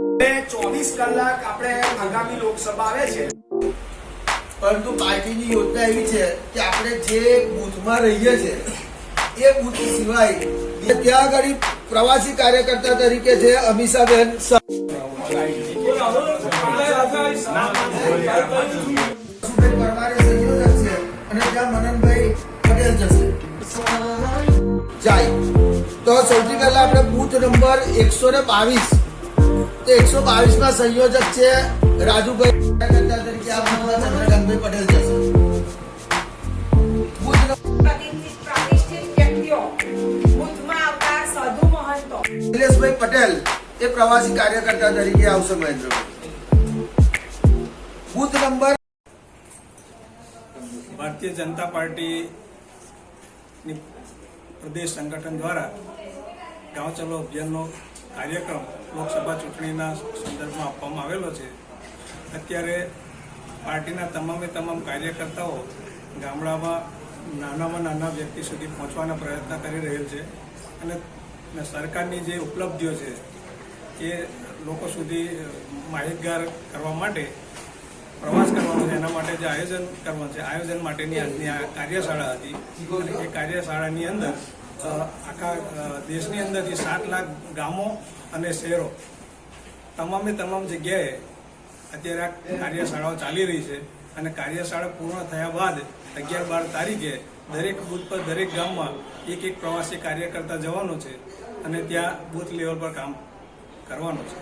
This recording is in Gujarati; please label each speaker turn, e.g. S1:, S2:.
S1: હવે ચોવીસ કલાક આપણે આગામી લોકસભા આવે છે.
S2: પરંતુ પાર્ટીની યોજના એવી છે કે આપણે જે બૂથમાં રહીએ છીએ એ બૂથ સિવાય ત્યાં આગળ પ્રવાસી કાર્યકર્તા તરીકે છે અમીષાબેન અને ત્યાં મનનભાઈ પટેલ જશે. જાય. તો સૌથી પહેલા આપણે બૂથ નંબર એકસો ને બાવીસ તો એકસો બાવીસમાં સંયોજક છે રાજુભાઈ તરીકે ચંદ્રકાંતભાઈ જશે નિલેશભાઈ પટેલ એ પ્રવાસી કાર્યકર્તા તરીકે આવશે મહેન્દ્રભાઈ. Booth number
S3: Bharatiya Janata party પ્રદેશ સંગઠન દ્વારા ગાંવ ચલો અભિયાનનો કાર્યક્રમ લોકસભા ચૂંટણીના સંદર્ભમાં આપવામાં આવેલો છે. અત્યારે પાર્ટીના તમામે તમામ કાર્યકર્તાઓ ગામડામાં નાનામાં નાના વ્યક્તિ સુધી પહોંચવાના પ્રયત્ન કરી રહેલ છે અને સરકારની જે ઉપલબ્ધિઓ છે એ લોકો સુધી માહિતગાર કરવા માટે, પ્રવાસ કરવાનો છે, એના માટે જે આયોજન કરવાનું છે, આયોજન માટેની આજની આ કાર્યશાળા હતી. એ કાર્યશાળાની અંદર આખા દેશની દેશની અંદરથી સાત લાખ ગામો અને શહેરો તમામે તમામ જગ્યાએ અત્યારે આ કાર્યશાળાઓ ચાલી રહી છે અને કાર્યશાળા પૂર્ણ થયા બાદ અગિયાર બાર તારીખે દરેક બૂથ પર દરેક ગામમાં એક એક પ્રવાસી કાર્યકર્તા જવાનો છે અને ત્યાં બૂથ લેવલ પર કામ કરવાનું છે.